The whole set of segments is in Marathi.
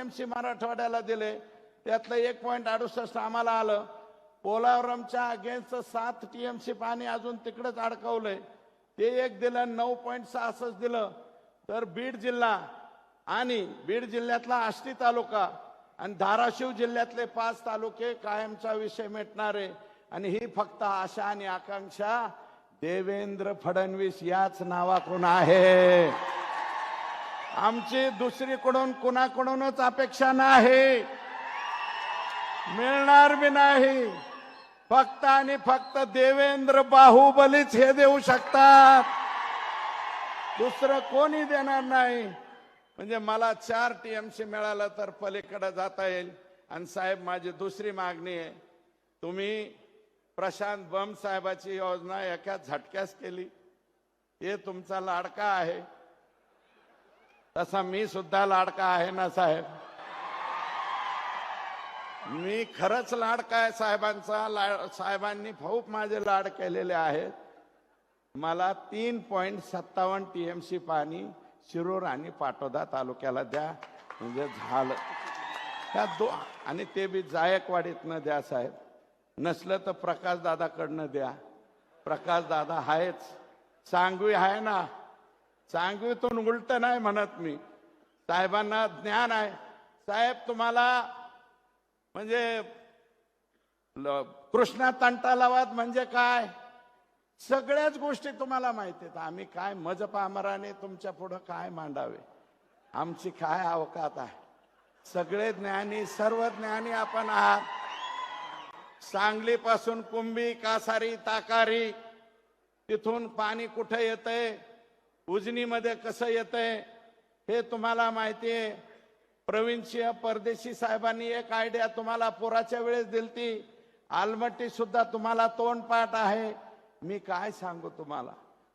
एमसी मराठवाड्याला दिले. त्यातलं एक पॉईंट अडुसष्ट आम्हाला आलं. पोलावरमच्या अगेन्स्ट सात टीएमसी पाणी अजून तिकडेच अडकवलंय. ते एक दिलं नऊ पॉईंट सहासष्ट दिलं. तर बीड जिल्हा आणि बीड जिल्ह्यातला आष्टी तालुका आणि धाराशिव जिल्ह्यातले पाच तालुके कायमचा विषय मिटणारे. आणि ही फक्त आशा आणि आकांक्षा देवेंद्र फडणवीस याच नावाकडून आहे. आमची दुसरीकडून कुणाकडूनच अपेक्षा नाही. मिळणार बी नाही. फक्त आणि फक्त देवेंद्र बाहुबलीच हे देऊ शकतात. दुसरं कोणी देणार नाही. म्हणजे मला चार टीएमसी मिळालं तर पलीकडे जाता येईल. आणि साहेब माझी दुसरी मागणी आहे. तुम्ही प्रशांत बम साहेबाची योजना एका झटक्यास केली. हे तुमचा लाडका आहे. तसा मी सुद्धा लाडका आहे ना साहेब? मी खरंच लाडका आहे साहेबांचा. ला साहेबांनी खूप माझे लाड केलेले आहेत. मला तीन पॉईंट सत्तावन्न टीएमसी पाणी शिरूर आणि पाटोदा तालुक्याला द्या. म्हणजे झालं. त्या दो आणि ते बी जायकवाडीतनं द्या साहेब. नसलं तर प्रकाशदादाकडनं द्या. प्रकाशदादा आहेच. सांगवी आहे ना. सांगवीतून उलट नाही म्हणत मी. साहेबांना ज्ञान आहे. साहेब तुम्हाला म्हणजे कृष्णा कृष्णा तंटालावाद म्हणजे काय? सगळ्याच गोष्टी तुम्हाला माहिती आहेत. आम्ही काय मजप आमराने तुमच्या पुढं काय मांडावे? आमची काय अवकात आहे? सगळे ज्ञानी सर्व ज्ञानी आपण आहात. सांगलीपासून कुंभी कासारी ताकारी तिथून पाणी कुठे येतंय? उजनीमध्ये कसं येतंय हे तुम्हाला माहिती आहे. प्रवीणसिंह परदेशी साहेबांनी एक आयडिया तुम्हाला पुराच्या वेळेस दिलती. आलमट्टी सुद्धा तुम्हाला तोंडपाठ आहे. मी काय सांगू तुम्हाला?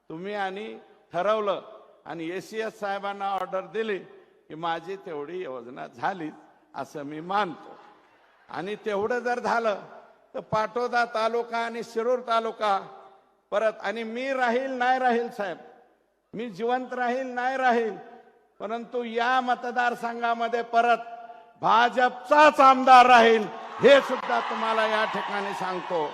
तुम्ही आणि ठरवलं आणि ए सी एस साहेबांना ऑर्डर दिली की माझी तेवढी योजना झाली असं मी मानतो. आणि तेवढं जर झालं तर पाटोदा तालुका आणि शिरूर तालुका परत आणि मी राहील नाही राहील साहेब मी जिवंत राहील नाही राहील परंतु या मतदारसंघामध्ये परत भाजपचाच आमदार राहील हे सुद्धा तुम्हाला या ठिकाणी सांगतो.